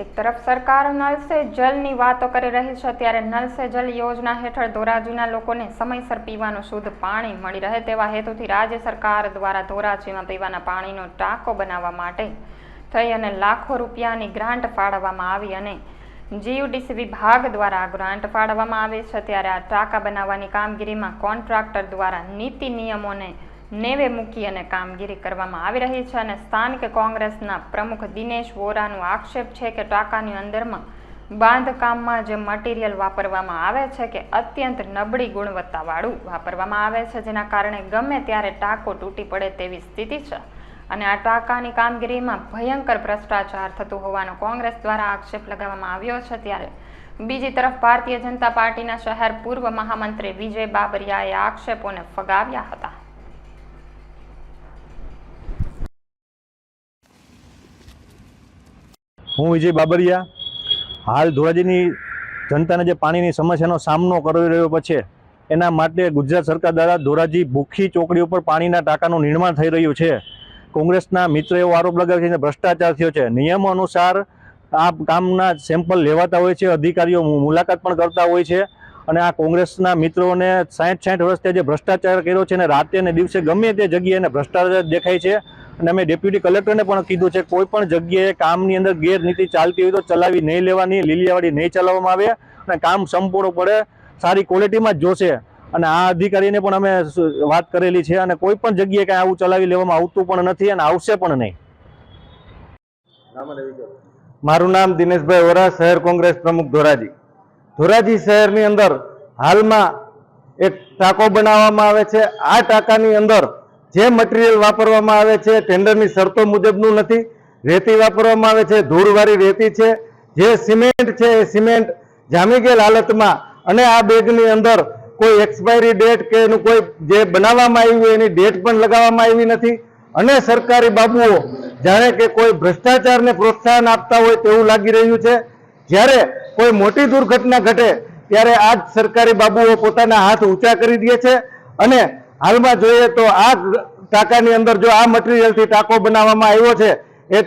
એક તરફ સરકાર નલ સે જલની વાતો કરી રહી છે, ત્યારે નલ સે જલ યોજના હેઠળ ધોરાજીના લોકોને સમયસર પીવાનું શુદ્ધ પાણી મળી રહે તેવા હેતુથી રાજ્ય સરકાર દ્વારા ધોરાજીમાં પીવાના પાણીનો ટાંકો બનાવવા માટે થઈ અને લાખો રૂપિયાની ગ્રાન્ટ ફાળવવામાં આવી અને જીયુડીસી વિભાગ દ્વારા ગ્રાન્ટ ફાળવવામાં આવે છે, ત્યારે આ ટાંકા બનાવવાની કામગીરીમાં કોન્ટ્રાક્ટર દ્વારા નીતિ નિયમોને નેવે મૂકી અને કામગીરી કરવામાં આવી રહી છે અને સ્થાનિક કોંગ્રેસના પ્રમુખ દિનેશ વોરાનો આક્ષેપ છે કે ટાંકાની અંદરમાં બાંધકામમાં જે મટીરિયલ વાપરવામાં આવે છે કે અત્યંત નબળી ગુણવત્તાવાળું વાપરવામાં આવે છે, જેના કારણે ગમે ત્યારે ટાંકો તૂટી પડે તેવી સ્થિતિ છે. અને આ ટાંકાની કામગીરીમાં ભયંકર ભ્રષ્ટાચાર થતું હોવાનો કોંગ્રેસ દ્વારા આક્ષેપ લગાવવામાં આવ્યો છે. ત્યારે બીજી તરફ ભારતીય જનતા પાર્ટીના શહેર પૂર્વ મહામંત્રી વિજય બાબરિયાએ આક્ષેપોને ફગાવ્યા હતા. હું વિજય બાબરિયા. હાલ ધોરાજીની જનતાને જે પાણીની સમસ્યાનો સામનો કરી રહ્યો છે, એના માટે ગુજરાત સરકાર દ્વારા ધોરાજી ભૂખી ચોકડી ઉપર પાણીના ટાંકાનું નિર્માણ થઈ રહ્યું છે. કોંગ્રેસના મિત્ર એવો આરોપ લગાવે છે કે ભ્રષ્ટાચાર થયો છે. નિયમો અનુસાર આ કામના સેમ્પલ લેવાતા હોય છે, અધિકારીઓ મુલાકાત પણ કરતા હોય છે અને આ કોંગ્રેસના મિત્રોને સાઠ સાઠ વર્ષથી જે ભ્રષ્ટાચાર કર્યો છે ને રાતે ને દિવસે ગમે તે જગ્યાએ ભ્રષ્ટાચાર દેખાય છે. અને અમે ડેપ્યુટી કલેક્ટરને પણ કીધું છે, કોઈ પણ જગ્યાએ કામની અંદર ગેરનીતિ ચાલતી હોય તો ચલાવી નહીં લેવાની, લીલીયાવાડી નહીં ચલાવવામાં આવે અને કામ સંપૂર્ણપણે સારી ક્વોલિટીમાં જ જોશે. અને આ અધિકારીને પણ અમે વાત કરેલી છે અને કોઈ પણ જગ્યાએ કાંઈ આવું ચલાવી લેવામાં આવતું પણ નથી અને આવશે પણ નહીં. મારું નામ દિનેશભાઈ વોરા, શહેર કોંગ્રેસ પ્રમુખ ધોરાજી. ધોરાજી શહેરની અંદર હાલમાં એક ટાંકો બનાવવામાં આવે છે. આ ટાંકાની અંદર જે મટીરિયલ વાપરવામાં આવે છે ટેન્ડરની શરતો મુજબનું નથી. રેતી વાપરવામાં આવે છે, ધૂળવાળી રેતી છે. જે સિમેન્ટ છે, એ સિમેન્ટ જામી ગયેલ હાલતમાં અને આ બેગની અંદર કોઈ એક્સપાયરી ડેટ કે એનું કોઈ જે બનાવવામાં આવ્યું એની ડેટ પણ લગાવવામાં આવી નથી. અને સરકારી બાબુઓ, જાણે કે કોઈ ભ્રષ્ટાચારને પ્રોત્સાહન આપતા હોય તેવું લાગી રહ્યું છે. જ્યારે કોઈ મોટી દુર્ઘટના ઘટે, ત્યારે આ જ સરકારી બાબુઓ પોતાના હાથ ઊંચા કરી દે છે અને હાલમાં જોઈએ તો આ ટાંકાની અંદર જો આ મટીરિયલથી ટાંકો બનાવવામાં આવ્યો છે એ